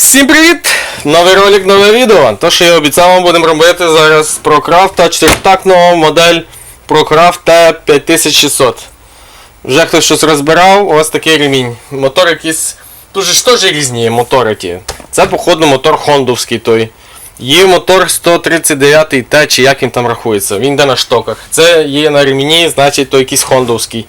Всім привіт! Новий ролик, нове відео. То, що я обіцяв, вам будемо робити зараз про крафта 4-тактного модель ProCraft T5600. Вже хтось щось розбирав, ось такий ремінь. Мотор якийсь. Дуже ж теж різні мотори ті. Це, походу, мотор хондовський той. Є мотор 139 Т, чи як він там рахується. Він йде на штоках. Це є на ремені, значить то якийсь хондовський.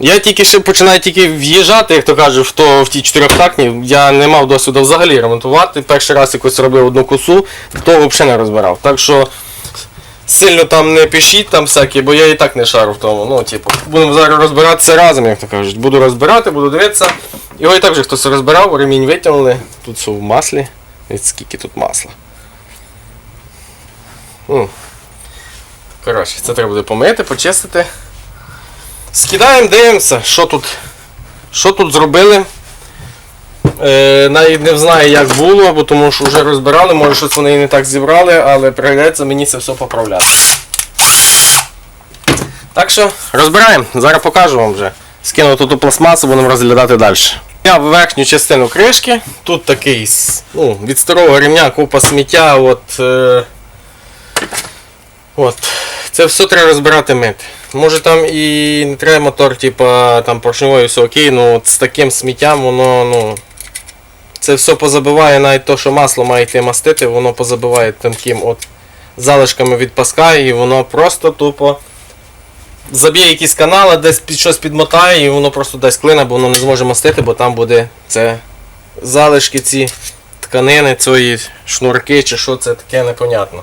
Я тільки ще починаю тільки в'їжджати, як то кажуть, в, то, в ті чотирьохтактні. Я не мав досвіду взагалі ремонтувати. Перший раз якось робив одну косу, то взагалі не розбирав. Так що сильно там не пишіть там всякі, бо я і так не шару в тому. Ну, типу, будемо зараз розбиратися разом, як то кажуть. Буду розбирати, буду дивитися. Його і так вже хтось розбирав, ремінь витягнули. Тут все в маслі. Дивіться, скільки тут масла. Коротше, це треба буде помити, почистити. Скидаємо, дивимося, що тут, що тут зробили. Е, навіть не знаю, як було, бо тому що вже розбирали, може щось вони не так зібрали, але прийдеться мені це все поправляти. Так що розбираємо, зараз покажу вам вже. Скину тут пластмасу, будемо розглядати далі. Я в верхню частину кришки, тут такий ну, від старого ремня купа сміття. От, е, от. Це все треба розбирати мити. Може там і не треба мотор, типа там поршневої все окей, ну з таким сміттям воно, ну. Це все позабиває, навіть то, що масло має йти мастити, воно позабиває тонким от залишками від паска і воно просто тупо заб'є якісь канали, десь під щось підмотає і воно просто дасть клина, бо воно не зможе мастити, бо там буде це залишки ці тканини, цієї шнурки чи що це таке непонятно.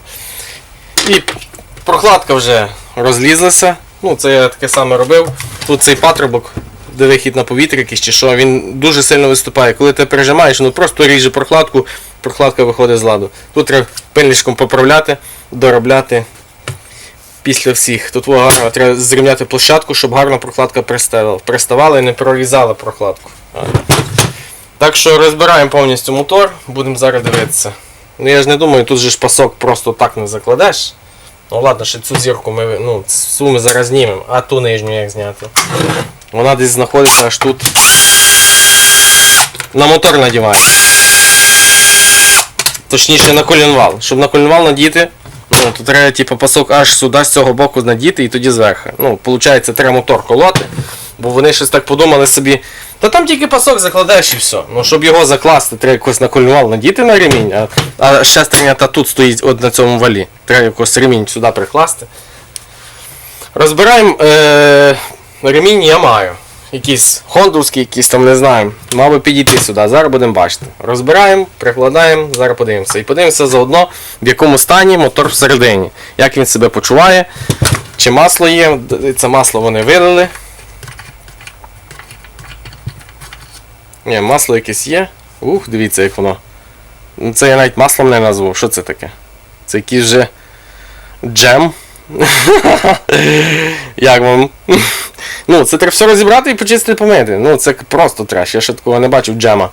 І прокладка вже розлізлася. Ну, це я таке саме робив. Тут цей патрубок, де вихід на повітря якийсь чи що, він дуже сильно виступає. Коли ти пережимаєш, ну просто ріже прокладку, прокладка виходить з ладу. Тут треба пильничком поправляти, доробляти після всіх. Тут гарно треба зрівняти площадку, щоб гарно прокладка приставала, приставала і не прорізала прокладку. Так що розбираємо повністю мотор, будемо зараз дивитися. Ну я ж не думаю, тут же ж пасок просто так не закладеш. Ну ладно, ще цю зірку ми ну, цю ми зараз знімемо, а ту нижню як зняти. Вона десь знаходиться аж тут. На мотор надівається. Точніше на колінвал. Щоб на колінвал надіти, ну, то треба типу, пасок аж сюди з цього боку надіти і тоді зверху. Ну, виходить, треба мотор колоти, бо вони щось так подумали собі. Та там тільки пасок закладеш і все. Ну, щоб його закласти, треба якось на колінвал надіти на ремінь, а, а шестерня та тут стоїть от на цьому валі. Треба якось ремінь сюди прикласти. Розбираємо е, ремінь я маю. Якийсь хондовський, якийсь там не знаю. Мав підійти сюди, зараз будемо бачити. Розбираємо, прикладаємо, зараз подивимося. І подивимося заодно, в якому стані мотор всередині. Як він себе почуває, чи масло є, це масло вони вилили. Ні, масло якесь є. Ух, дивіться, як воно. Ну, Це я навіть маслом не назву. Що це таке? Це якийсь же джем. Як вам? Ну, це треба все розібрати і почистити помити. Ну, це просто треш. Я ще такого не бачив джема.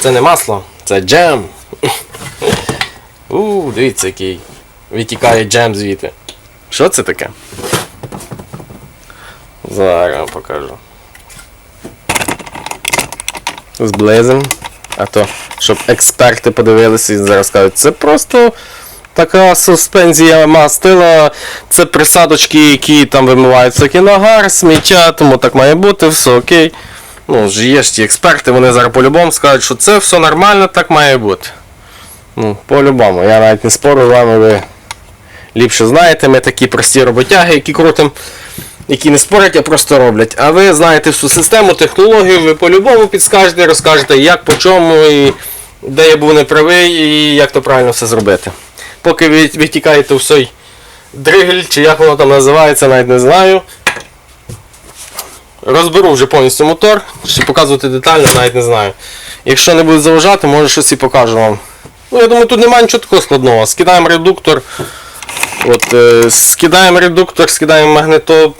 Це не масло, це джем. У, дивіться, який витікає джем звідти. Що це таке? Зараз покажу. Зблизим. А то, щоб експерти подивилися і зараз кажуть, це просто така суспензія мастила, це присадочки, які там вимивають всякий нагар, сміття, тому так має бути, все окей. Ну, ж є ж ті експерти, вони зараз по-любому скажуть, що це все нормально, так має бути. Ну, по-любому, я навіть не спорю з вами, ви ліпше знаєте, ми такі прості роботяги, які крутим, які не спорять, а просто роблять. А ви знаєте всю систему, технологію, ви по-любому підскажете, розкажете, як, по чому, і де я був неправий, і як то правильно все зробити. Поки ви витікаєте в цей дригель, чи як воно там називається, навіть не знаю. Розберу вже повністю мотор, ще показувати детально, навіть не знаю. Якщо не буде заважати, може щось і покажу вам. Ну, я думаю, тут немає нічого такого складного. Скидаємо редуктор. От, е, скидаємо редуктор, скидаємо магнитоп.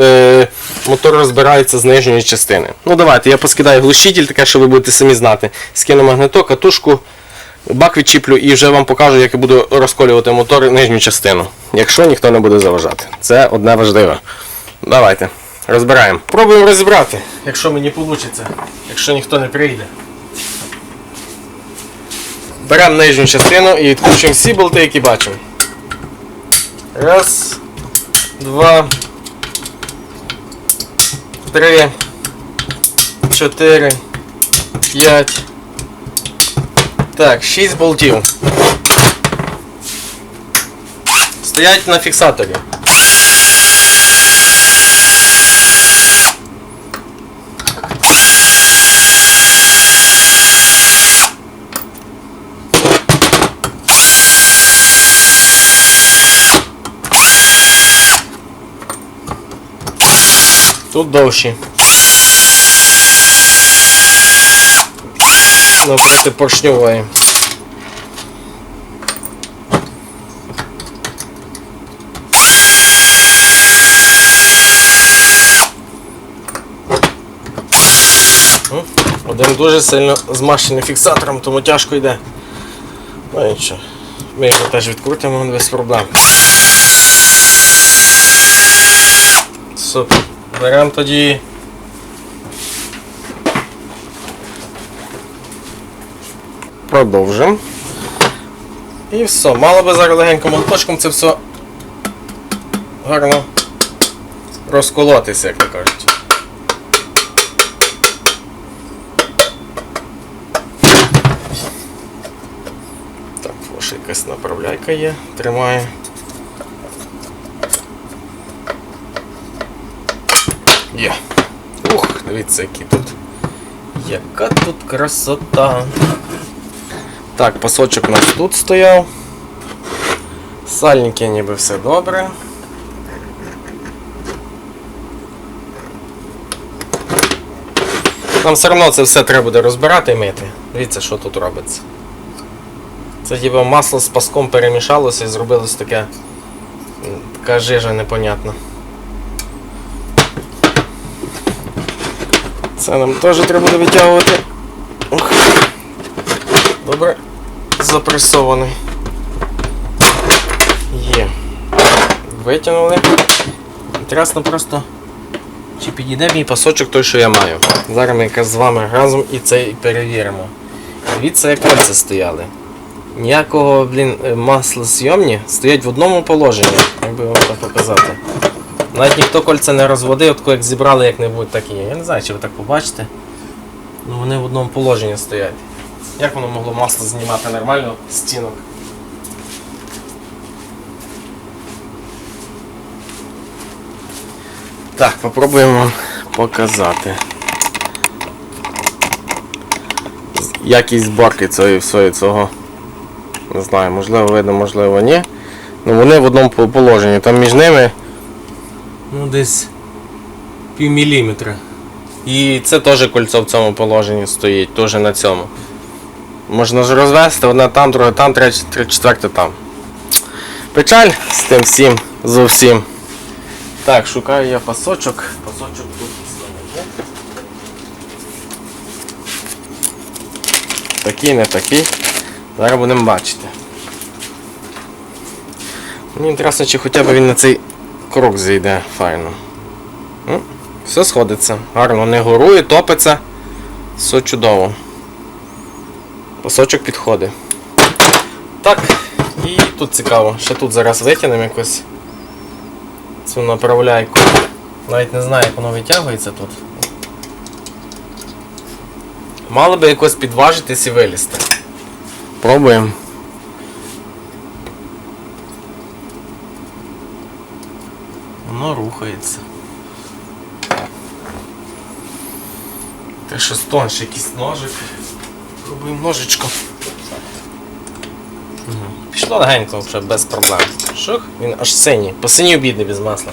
Е, мотор розбирається з нижньої частини. Ну давайте, я поскидаю глушитель, таке, що ви будете самі знати. Скину магниток, катушку, бак відчіплю і вже вам покажу, як я буду розколювати мотор нижню частину. Якщо ніхто не буде заважати. Це одне важливе. Давайте, розбираємо. Пробуємо розібрати, якщо мені вийде, якщо ніхто не прийде. Беремо нижню частину і відкручуємо всі болти, які бачимо. Раз, два, три, чотири, п'ять. Так, шість болтів. Стоять на фіксаторі. Тут довші. Навпроти поршньової. Один дуже сильно змащений фіксатором, тому тяжко йде. Ну нічого. Ми його теж відкрутимо без проблем. Супер. Беремо тоді. Продовжимо. І все. Мало би зараз легенько молоточком це все гарно розколотися, як то кажуть. Так, якась направляйка є, тримає. Є. Ух, дивіться, які тут. Яка тут красота. Так, пасочок у нас тут стояв. Сальники ніби все добре. Нам все одно це все треба буде розбирати і мити. Дивіться, що тут робиться. Це типу масло з паском перемішалося і зробилось таке. Така жижа непонятна. Це нам теж треба буде витягувати. Ух. Добре. Запресований. Є. Витягнули. Інтересно просто. Чи підійде мій пасочок той, що я маю. Зараз ми якраз з вами разом і це і перевіримо. Дивіться, як кольця стояли. Ніякого, блін, е, маслосйомні стоять в одному положенні. Як би вам це показати. Навіть ніхто кольця не розводив, тако як зібрали як-небудь так і є. Я не знаю, чи ви так побачите. Ну вони в одному положенні стоять. Як воно могло масло знімати нормально стінок? Так, попробуємо показати. Якість зборки цієї всього цього. Не знаю, можливо видно, можливо ні. Ну вони в одному положенні. Там між ними. Ну десь пів міліметра. І це теж кольцо в цьому положенні стоїть, теж на цьому. Можна ж розвести, одна там, друга там, третя, три четверта там. Печаль з тим всім, зовсім. Так, шукаю я пасочок. Пасочок тут є. Такий, не такий. Зараз будемо бачити. Мені інтересно, чи хоча б він на цей крок зійде файно. Ну, все сходиться. Гарно не горує, топиться. Все чудово. Пасочок підходить. Так, і тут цікаво. Ще тут зараз витягнемо якось цю направляйку. Навіть не знаю, як воно витягується тут. Мало би якось підважитись і вилізти. Пробуємо. Воно рухається. Те що тонше якийсь ножик. Пробуємо ножичком. Пішло легенько вже без проблем. Шух, він аж синій. Посинів бідний без масла.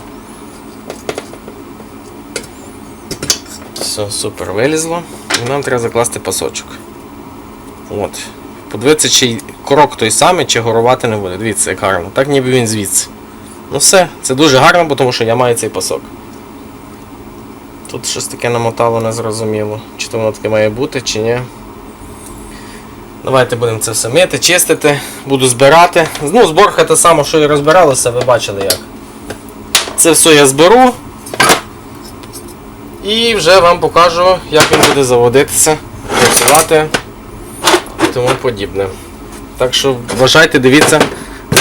Все, супер, вилізло. І нам треба закласти пасочок. От. Подивитися, чи крок той самий, чи горувати не буде. Дивіться, як гарно. Так ніби він звідси. Ну все, це дуже гарно, тому що я маю цей пасок. Тут щось таке намотало незрозуміло. Чи то воно таке має бути, чи ні. Давайте будемо це все мити, чистити, буду збирати. Ну, зборка та сама, що і розбиралося, ви бачили як. Це все я зберу. І вже вам покажу, як він буде заводитися, працювати і тому подібне. Так що вважайте, дивіться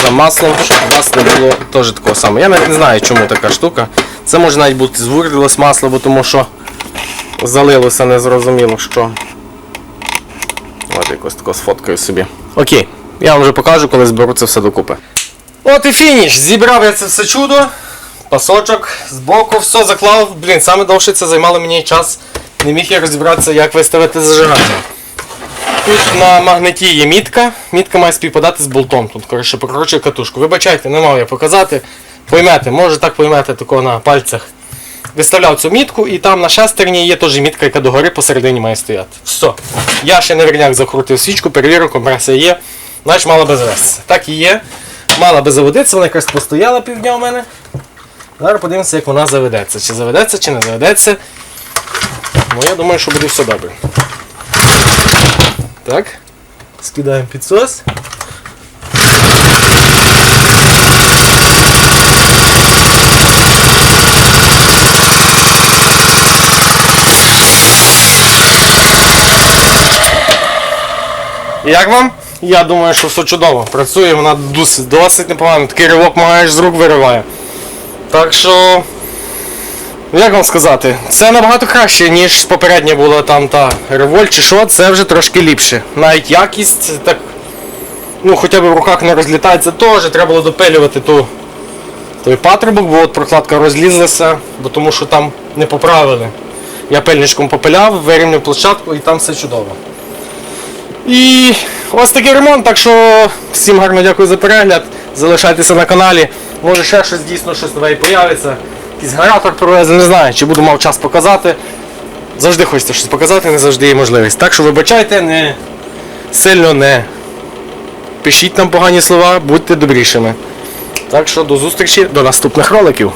за маслом, щоб у вас не було теж такого самого. Я навіть не знаю, чому така штука. Це може навіть бути звурилось масло, бо тому що залилося незрозуміло що. От якось тако сфоткаю собі. Окей, я вам вже покажу, коли зберу це все докупи. От і фініш. Зібрав я це все чудо. Пасочок збоку, все заклав. Блін, саме довше це займало мені час. Не міг я розібратися, як виставити зажигання. Тут на магнеті є мітка. Мітка має співпадати з болтом. Тут коротше покручує катушку. Вибачайте, не мав я показати. Поймете, може так поймете тако на пальцях. Виставляв цю мітку і там на шестерні є теж мітка, яка догори посередині має стояти. Все. Я ще не верняк закрутив свічку, перевірив, компресія є. Значить мала би завестися. Так і є. Мала би заводитися, вона якраз постояла півдня у мене. Зараз подивимося, як вона заведеться. Чи заведеться, чи не заведеться. Ну я думаю, що буде все добре. Так. Скидаємо підсос. Як вам? Я думаю, що все чудово. Працює вона досить, досить непогано. Такий ривок маєш з рук вириває. Так що. Як вам сказати, це набагато краще, ніж попередня була там та револьт чи що, це вже трошки ліпше. Навіть якість так. Ну, хоча б в руках не розлітається, теж треба було допилювати ту, той патрубок, бо от прокладка розлізлася, бо тому що там не поправили. Я пильничком попиляв, вирівняв площадку і там все чудово. І ось такий ремонт, так що всім гарно дякую за перегляд. Залишайтеся на каналі. Може ще щось дійсно щось нове і появиться. Якийсь генератор привезли, не знаю, чи буду мав час показати. Завжди хочеться щось показати, не завжди є можливість. Так що вибачайте, не сильно не пишіть нам погані слова, будьте добрішими. Так що до зустрічі, до наступних роликів.